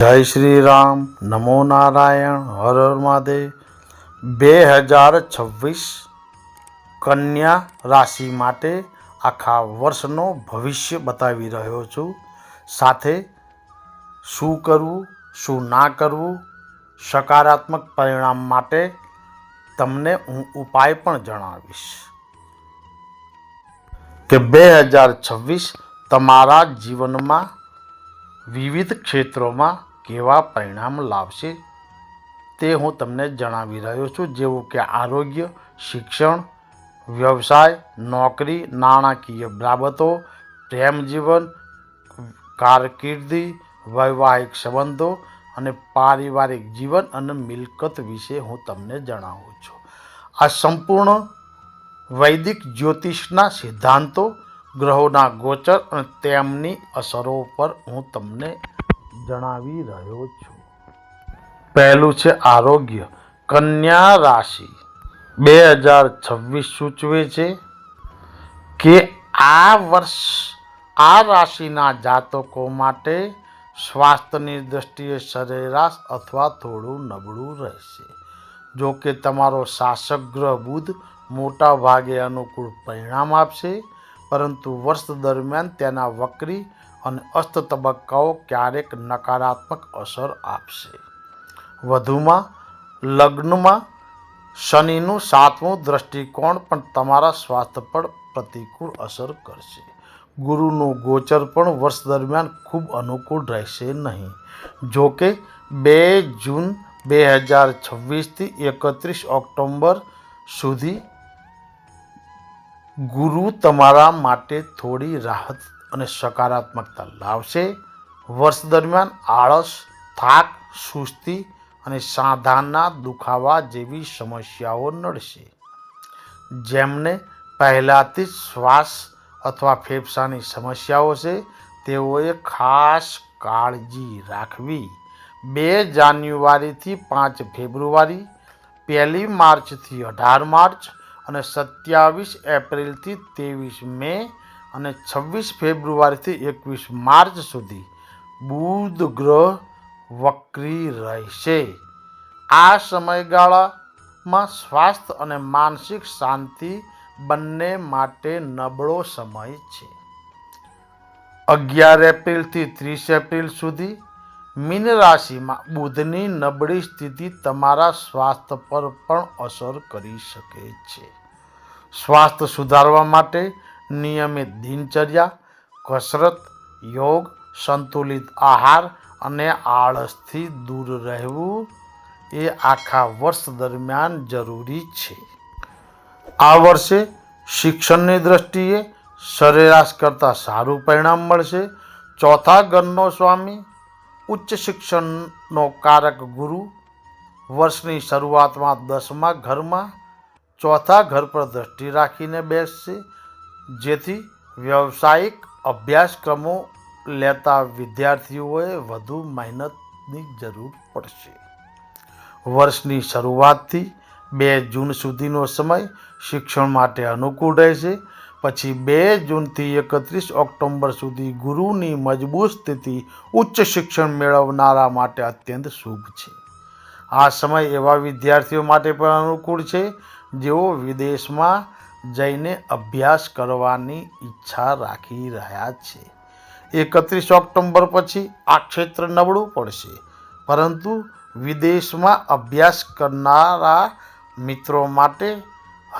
જય શ્રી રામ. નમો નારાયણ. હર હર મહાદેવ. બે હજાર છવ્વીસ કન્યા રાશિ માટે આખા વર્ષનો ભવિષ્ય બતાવી રહ્યો છું. સાથે શું કરવું, શું ના કરવું, સકારાત્મક પરિણામ માટે તમને હું ઉપાય પણ જણાવીશ. કે બે હજાર છવ્વીસ તમારા જીવનમાં વિવિધ ક્ષેત્રોમાં કેવા પરિણામ લાવશે તે હું તમને જણાવી રહ્યો છું. જેવું કે આરોગ્ય, શિક્ષણ, વ્યવસાય, નોકરી, નાણાકીય બાબતો પ્રેમ જીવન કારકિર્દી, વૈવાહિક સંબંધો અને પારિવારિક જીવન અને મિલકત વિશે હું તમને જણાવું છું. આ સંપૂર્ણ વૈદિક જ્યોતિષના સિદ્ધાંતો, ગ્રહોના ગોચર અને તેમની અસરો પર હું તમને જણાવી રહ્યો છું. પહેલું છે આરોગ્ય. કન્યા રાશિ. બે હજાર છવ્વીસ સૂચવે છે કે આ વર્ષ આ રાશિના જાતકો માટે સ્વાસ્થ્યની દ્રષ્ટિએ સરેરાશ અથવા થોડું નબળું રહેશે. જો કે તમારો શાસક ગ્રહ બુધ મોટા ભાગે અનુકૂળ પરિણામ આપશે, પરંતુ વર્ષ દરમિયાન તેના વક્રી અને અસ્ત તબક્કાઓ ક્યારેક નકારાત્મક અસર આપશે. વધુમાં, લગ્નમાં શનિનું સાતમું દ્રષ્ટિકોણ પણ તમારા સ્વાસ્થ્ય પર પ્રતિકૂળ અસર કરશે. ગુરુનું ગોચર પણ વર્ષ દરમિયાન ખૂબ અનુકૂળ રહેશે નહીં. જો કે, બે જૂન બે હજાર છવ્વીસથી એકત્રીસ ઓક્ટોબર સુધી ગુરુ તમારા માટે થોડી રાહત અને સકારાત્મકતા લાવશે. વર્ષ દરમિયાન આળસ, થાક, સુસ્તી અને સાંધાના દુખાવા જેવી સમસ્યાઓ નડશે. જેમને પહેલાંથી જ શ્વાસ અથવા ફેફસાની સમસ્યાઓ છે, તેઓએ ખાસ કાળજી રાખવી. બે જાન્યુઆરીથી પાંચ ફેબ્રુઆરી, પહેલી માર્ચથી અઢાર માર્ચ અને સત્યાવીસ એપ્રિલથી ત્રેવીસ મે અને છવ્વીસ ફેબ્રુઆરીથી એકવીસ માર્ચ સુધી બુધ ગ્રહ વક્રી રહેશે. આ સમયગાળામાં સ્વાસ્થ્ય અને માનસિક શાંતિ બંને માટે નબળો સમય છે. અગિયાર એપ્રિલથી ત્રીસ એપ્રિલ સુધી મીન રાશિમાં બુધની નબળી સ્થિતિ તમારા સ્વાસ્થ્ય પર પણ અસર કરી શકે છે. સ્વાસ્થ્ય સુધારવા માટે નિયમિત દિનચર્યા, કસરત, યોગ, સંતુલિત આહાર અને આળસથી દૂર રહેવું એ આખા વર્ષ દરમિયાન જરૂરી છે. આ વર્ષે શિક્ષણની દ્રષ્ટિએ સરેરાશ કરતાં સારું પરિણામ મળશે. ચોથા ઘરનો સ્વામી, ઉચ્ચ શિક્ષણનો કારક ગુરુ, વર્ષની શરૂઆતમાં દસમા ઘરમાં ચોથા ઘર પર દ્રષ્ટિ રાખીને બેસશે. જેથી વ્યવસાયિક અભ્યાસક્રમો લેતા વિદ્યાર્થીઓએ વધુ મહેનતની જરૂર પડશે. વર્ષની શરૂઆતથી બે જૂન સુધીનો સમય શિક્ષણ માટે અનુકૂળ રહેશે. પછી બે જૂનથી એકત્રીસ ઓક્ટોબર સુધી ગુરુની મજબૂત સ્થિતિ ઉચ્ચ શિક્ષણ મેળવનારા માટે અત્યંત શુભ છે. આ સમય એવા વિદ્યાર્થીઓ માટે પણ અનુકૂળ છે જેઓ વિદેશમાં જઈને અભ્યાસ કરવાની ઈચ્છા રાખી રહ્યા છે. એકત્રીસ ઓક્ટોબર પછી આ ક્ષેત્ર નબળું પડશે. પરંતુ વિદેશમાં અભ્યાસ કરનારા મિત્રો માટે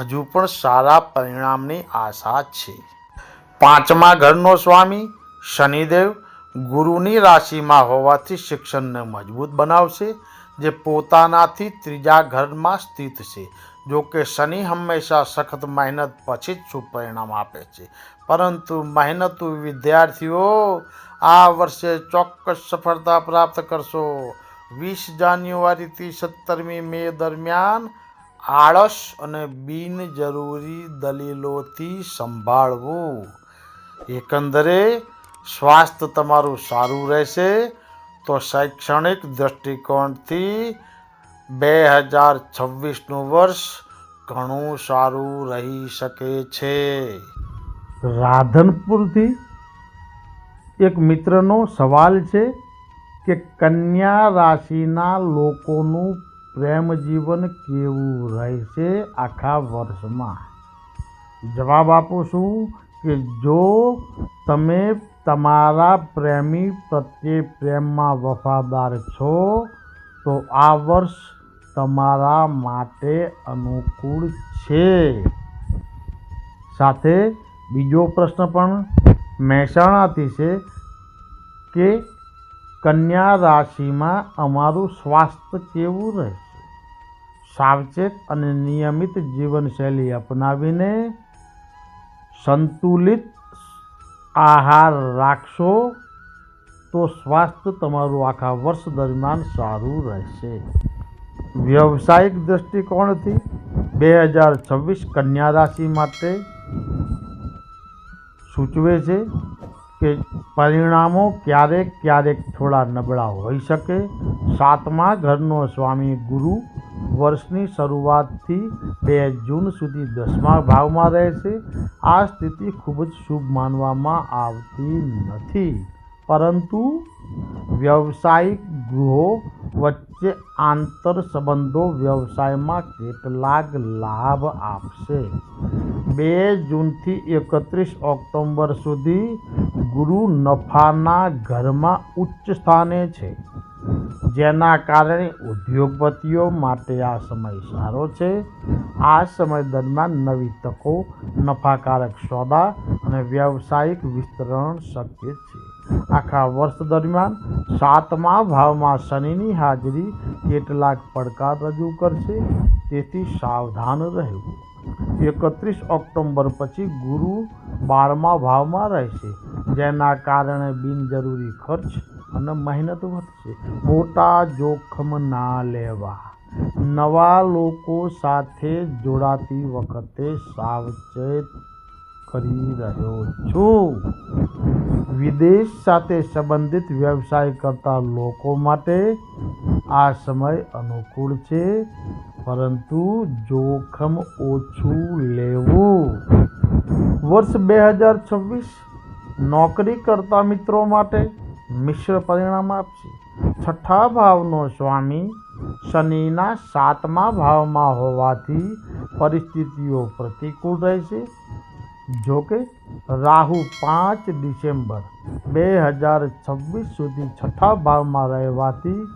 હજુ પણ સારા પરિણામની આશા છે. પાંચમા ઘરનો સ્વામી શનિદેવ ગુરુની રાશિમાં હોવાથી શિક્ષણને મજબૂત બનાવશે, જે પોતાનાથી ત્રીજા ઘરમાં સ્થિત છે. જો કે શનિ હંમેશા સખત મહેનત પછી જ શુભ આપે છે. પરંતુ મહેનતુ વિદ્યાર્થીઓ આ વર્ષે ચોક્કસ સફળતા પ્રાપ્ત કરશો. વીસ જાન્યુઆરીથી સત્તરમી મે દરમિયાન આળસ અને બિનજરૂરી દલીલોથી સંભાળવું. એકંદરે, સ્વાસ્થ્ય તમારું સારું રહેશે, તો શૈક્ષણિક દૃષ્ટિકોણથી બે હજાર છવ્વીસનું વર્ષ ઘણું સારું રહી શકે છે. રાધનપુરથી એક મિત્રનો સવાલ છે કે કન્યા રાશિના લોકોનું પ્રેમ જીવન કેવું રહેશે આખા વર્ષમાં? જવાબ આપું છું કે જો તમે તમારા પ્રેમી પ્રત્યે પ્રેમમાં વફાદાર છો, તો આ વર્ષ તમારા માટે અનુકૂળ છે. સાથે બીજો પ્રશ્ન પણ મહેસાણાથી છે કે કન્યા રાશિમાં અમારું સ્વાસ્થ્ય કેવું રહેશે? સાવચેત અને નિયમિત જીવનશૈલી અપનાવીને સંતુલિત આહાર રાખશો તો સ્વાસ્થ્ય તમારું આખા વર્ષ દરમિયાન સારું રહેશે. વ્યવસાયિક દૃષ્ટિકોણથી બે હજાર છવ્વીસ કન્યા રાશિ માટે સૂચવે છે કે પરિણામો ક્યારેક ક્યારેક થોડા નબળા હોઈ શકે. સાતમા ઘરનો સ્વામી ગુરુ વર્ષની શરૂઆતથી બે જૂન સુધી દસમા ભાવમાં રહેશે આ સ્થિતિ ખૂબ જ શુભ માનવામાં આવતી નથી. પરંતુ વ્યવસાયિક ગૃહો વચ્ચે આંતર સંબંધો વ્યવસાયમાં કેટલાક લાભ આપશે. બે જૂનથી એકત્રીસ ઓક્ટોબર સુધી ગુરુ નફાના ઘરમાં ઉચ્ચ સ્થાને છે, જેના કારણે ઉદ્યોગપતિઓ માટે આ સમય સારો છે. આ સમય દરમિયાન નવી તકો, નફાકારક સોદા અને વ્યવસાયિક વિસ્તરણ શક્ય છે. આખા વર્ષ દરમિયાન સાતમા ભાવમાં શનિની હાજરી કેટલાક પડકાર રજૂ કરશે. તેથી સાવધાન રહેવું. એકત્રીસ ઓક્ટોબર પછી ગુરુ બારમા ભાવમાં રહેશે, જેના કારણે બિનજરૂરી ખર્ચ અને મહેનત વધશે. મોટા જોખમ ના લેવા. નવા લોકો સાથે જોડાતી વખતે સાવચેત કરી રહ્યો છું. વિદેશ સાથે સંબંધિત વ્યવસાય કરતા લોકો માટે આ સમય અનુકૂળ છે, પરંતુ જોખમ ઓછું લેવું. વર્ષ બે હજાર છવ્વીસ નોકરી કરતા મિત્રો માટે મિશ્ર પરિણામ આપશે. છઠ્ઠા ભાવનો સ્વામી શનિના સાતમા ભાવમાં હોવાથી પરિસ્થિતિઓ પ્રતિકૂળ રહેશે. જોકે રાહુ પાંચ ડિસેમ્બર બે હજાર છવ્વીસ સુધી છઠ્ઠા ભાવમાં રહેવાથી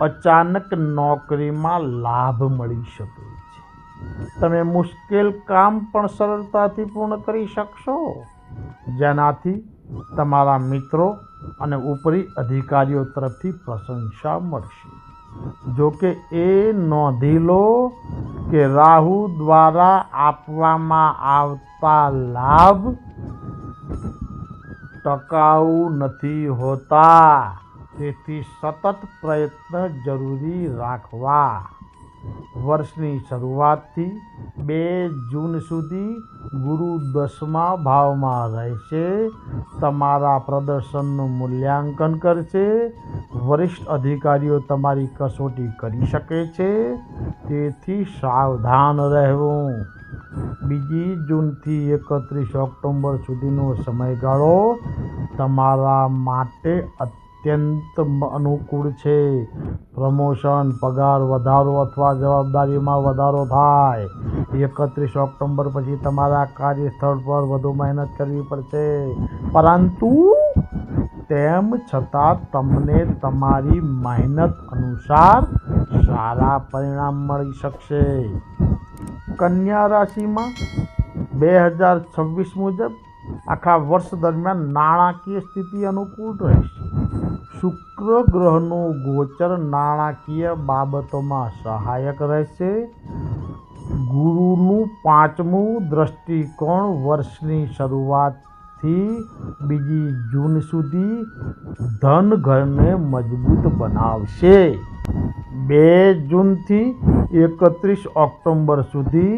અચાનક નોકરીમાં લાભ મળી શકે છે. તમે મુશ્કેલ કામ પણ સરળતાથી પૂર્ણ કરી શકશો. જેનાથી તમારા મિત્રો અને ઉપરી અધિકારીઓ તરફથી પ્રશંસા મળશે. જોકે એ નોંધી લો કે રાહુ દ્વારા આપવામાં આવતા લાભ ટકાઉ નથી હોતા તેથી સતત પ્રયત્ન જરૂરી રાખવા વર્ષની શરૂઆતથી બે જૂન સુધી ગુરુ દસમા ભાવમાં રહેશે. તમારા પ્રદર્શનનું મૂલ્યાંકન કરશે. વરિષ્ઠ અધિકારીઓ તમારી કસોટી કરી શકે છે. તેથી સાવધાન રહેવું. બીજી જૂનથી એકત્રીસ ઓક્ટોબર સુધીનો સમયગાળો તમારા માટે અત્યંત અનુકૂળ છે. પ્રમોશન, પગાર વધારો અથવા જવાબદારીમાં વધારો થાય. એકત્રીસ ઓક્ટોબર પછી તમારા કાર્યસ્થળ પર વધુ મહેનત કરવી પડશે. પરંતુ તેમ છતાં તમને તમારી મહેનત અનુસાર સારા પરિણામ મળી શકશે. કન્યા રાશિમાં બે હજાર છવ્વીસ મુજબ આખા વર્ષ દરમિયાન નાણાકીય સ્થિતિ અનુકૂળ રહેશે. શુક્ર ગ્રહનું ગોચર નાણાકીય બાબતોમાં સહાયક રહેશે. ગુરુનું પાંચમું દ્રષ્ટિકોણ વર્ષની શરૂઆતથી બીજી જૂન સુધી ધન ઘરને મજબૂત બનાવશે. બે જૂનથી એકત્રીસ ઓક્ટોબર સુધી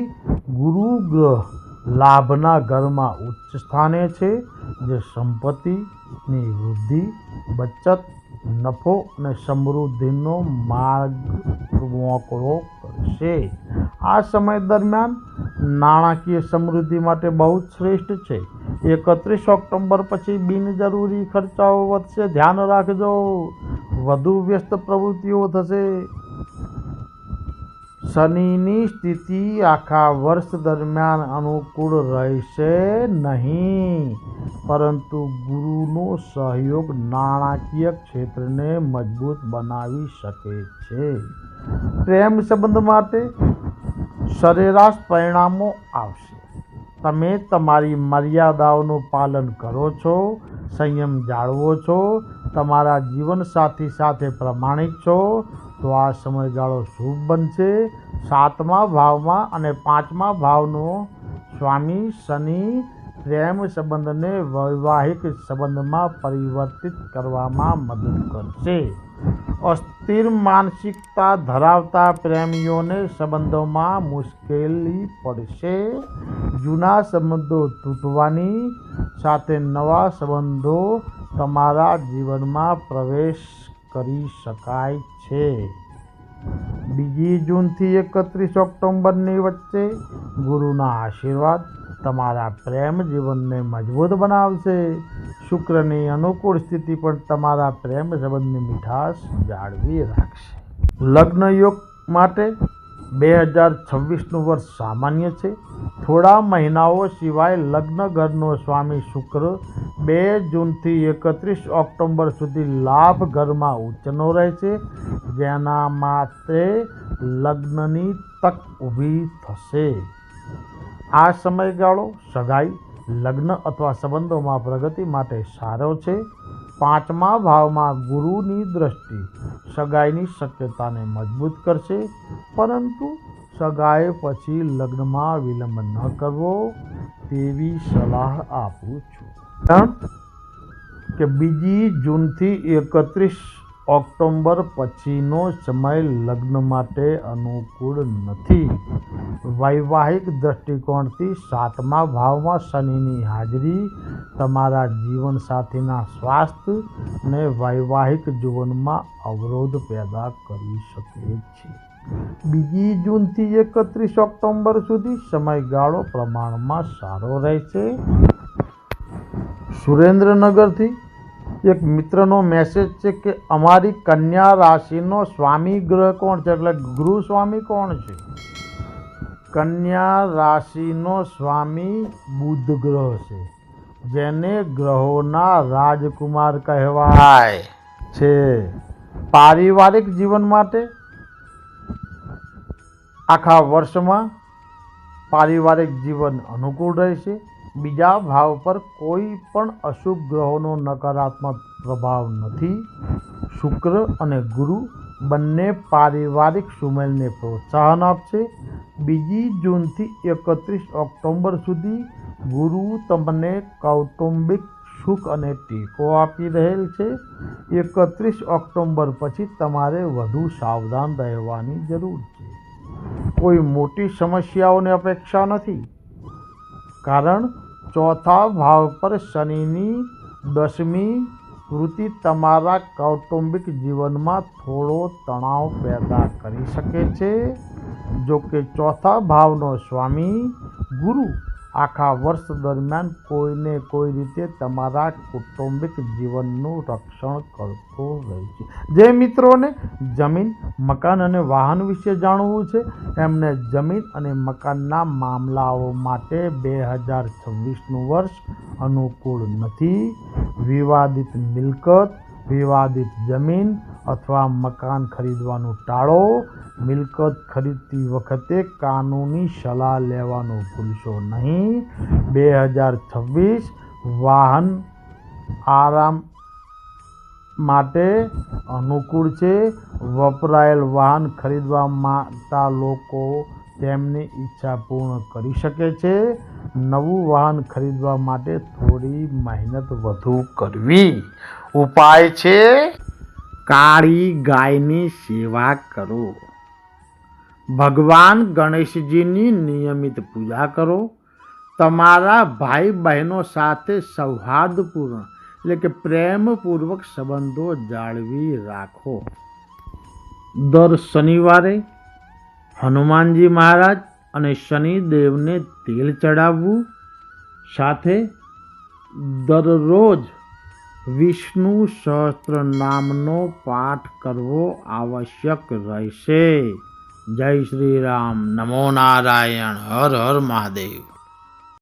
ગુરુ ગ્રહ લાભના ઘરમાં ઉચ્ચ સ્થાને છે, જે સંપત્તિની વૃદ્ધિ, બચત, નફો અને સમૃદ્ધિનો માર્ગ મોકળો કરશે. આ સમય દરમિયાન નાણાકીય સમૃદ્ધિ માટે બહુ જ શ્રેષ્ઠ છે. એકત્રીસ ઓક્ટોબર પછી બિનજરૂરી ખર્ચાઓ વધશે. ધ્યાન રાખજો. વધુ વ્યસ્ત પ્રવૃત્તિઓ થશે. શનિની સ્થિતિ આખા વર્ષ દરમિયાન અનુકૂળ રહેશે નહીં. પરંતુ ગુરુનો સહયોગ નાણાકીય ક્ષેત્રને મજબૂત બનાવી શકે છે. પ્રેમ સંબંધ માટે સરેરાશ પરિણામો આવશે. તમે તમારી મર્યાદાઓનું પાલન કરો છો, સંયમ જાળવો છો, તમારા જીવનસાથી સાથે પ્રમાણિક છો તો આ સમયગાળો શુભ બનશે. સાતમા ભાવમાં અને પાંચમા ભાવનો સ્વામી શનિ પ્રેમ સંબંધને વૈવાહિક સંબંધમાં પરિવર્તિત કરવામાં મદદ કરશે. અસ્થિર માનસિકતા ધરાવતા પ્રેમીઓને સંબંધોમાં મુશ્કેલી પડશે. જૂના સંબંધો તૂટવાની સાથે નવા સંબંધો તમારા જીવનમાં પ્રવેશ કરી શકાય છે. બીજી જૂનથી એકત્રીસ ઓક્ટોબરની વચ્ચે ગુરુના આશીર્વાદ તમારા પ્રેમ જીવનને મજબૂત બનાવશે. શુક્રની અનુકૂળ સ્થિતિ પણ તમારા પ્રેમ સંબંધની મીઠાશ જાળવી રાખશે. લગ્ન યોગ માટે બે હજાર છવ્વીસનું વર્ષ સામાન્ય છે. થોડા મહિનાઓ સિવાય લગ્ન ઘરનો સ્વામી શુક્ર બે જૂનથી એકત્રીસ ઓક્ટોબર સુધી લાભ ઘરમાં ઉચ્ચનો રહેશે, જેના માટે લગ્નની તક ઊભી થશે. આ સમયગાળો સગાઈ, લગ્ન અથવા સંબંધોમાં પ્રગતિ માટે સારો છે. પાંચમા ભાવમાં ગુરુની દ્રષ્ટિ સગાઈની શક્યતાને મજબૂત કરશે, પરંતુ સગાઈ પછી લગ્નમાં વિલંબ ન કરવો તેવી સલાહ આપું છું. કે બીજી જૂનથી એકત્રીસ ઓક્ટોબર પછીનો સમય લગ્ન માટે અનુકૂળ નથી. વૈવાહિક દૃષ્ટિકોણથી સાતમા ભાવમાં શનિની હાજરી, તમારા જીવનસાથીના સ્વાસ્થ્ય અને વૈવાહિક જીવનમાં અવરોધ પેદા કરી શકે છે. બીજી જૂનથી એકત્રીસ ઓક્ટોબર સુધી સમયગાળો પ્રમાણમાં સારો રહેશે. સુરેન્દ્રનગરથી એક મિત્રનો મેસેજ છે કે અમારી કન્યા રાશિનો સ્વામી ગ્રહ કોણ છે? એટલે ગુરુ સ્વામી કોણ છે? કન્યા રાશિનો સ્વામી બુધ ગ્રહ છે, જેને ગ્રહોના રાજકુમાર કહેવાય છે. પારિવારિક જીવન માટે આખા વર્ષમાં પારિવારિક જીવન અનુકૂળ રહેશે. બીજા ભાવ પર કોઈ પણ અશુભ ગ્રહોનો નકારાત્મક પ્રભાવ નથી. શુક્ર અને ગુરુ બંને પારિવારિક સુમેલને પ્રોત્સાહન આપશે. બીજી જૂનથી એકત્રીસ ઓક્ટોબર સુધી ગુરુ તમને કૌટુંબિક સુખ અને ટેકો આપી રહેલ છે. એકત્રીસ ઓક્ટોબર પછી તમારે વધુ સાવધાન રહેવાની જરૂર છે. કોઈ મોટી સમસ્યાઓની અપેક્ષા નથી. કારણ ચોથા ભાવ પર શનિની દસમી વૃત્તિ તમારા કૌટુંબિક જીવનમાં થોડો તણાવ પેદા કરી શકે છે. જો કે ચોથા ભાવનો સ્વામી ગુરુ આખા વર્ષ દરમિયાન કોઈને કોઈ રીતે તમારા કૌટુંબિક જીવનનું રક્ષણ કરતો રહે છે. જે મિત્રોને જમીન, મકાન અને વાહન વિશે જાણવું છે, એમને જમીન અને મકાનના મામલાઓ માટે બે હજાર છવ્વીસનું વર્ષ અનુકૂળ નથી. વિવાદિત મિલકત, વિવાદિત જમીન અથવા મકાન ખરીદવાનું ટાળો, મિલકત ખરીદતી વખતે કાનૂની સલાહ લેવાનું ભૂલશો નહીં. બે હજાર છવ્વીસ વાહન આરામ માટે અનુકૂળ છે. વપરાયેલ વાહન ખરીદવા માંગતા લોકો તેમની ઈચ્છા પૂર્ણ કરી શકે છે. નવું વાહન ખરીદવા માટે થોડી મહેનત વધુ કરવી. ઉપાય છે કાળી ગાયની સેવા કરો. ભગવાન ગણેશજીની નિયમિત પૂજા કરો. તમારા ભાઈ બહેનો સાથે સૌહાર્દપૂર્ણ, એટલે કે પ્રેમપૂર્વક સંબંધો જાળવી રાખો. દર શનિવારે હનુમાનજી મહારાજ અને શનિદેવને તેલ ચડાવવું. સાથે દરરોજ વિષ્ણુ સહસ્ત્ર નામનો પાઠ કરવો આવશ્યક રહેશે. જય શ્રી રામ. નમો નારાયણ. હર હર મહાદેવ.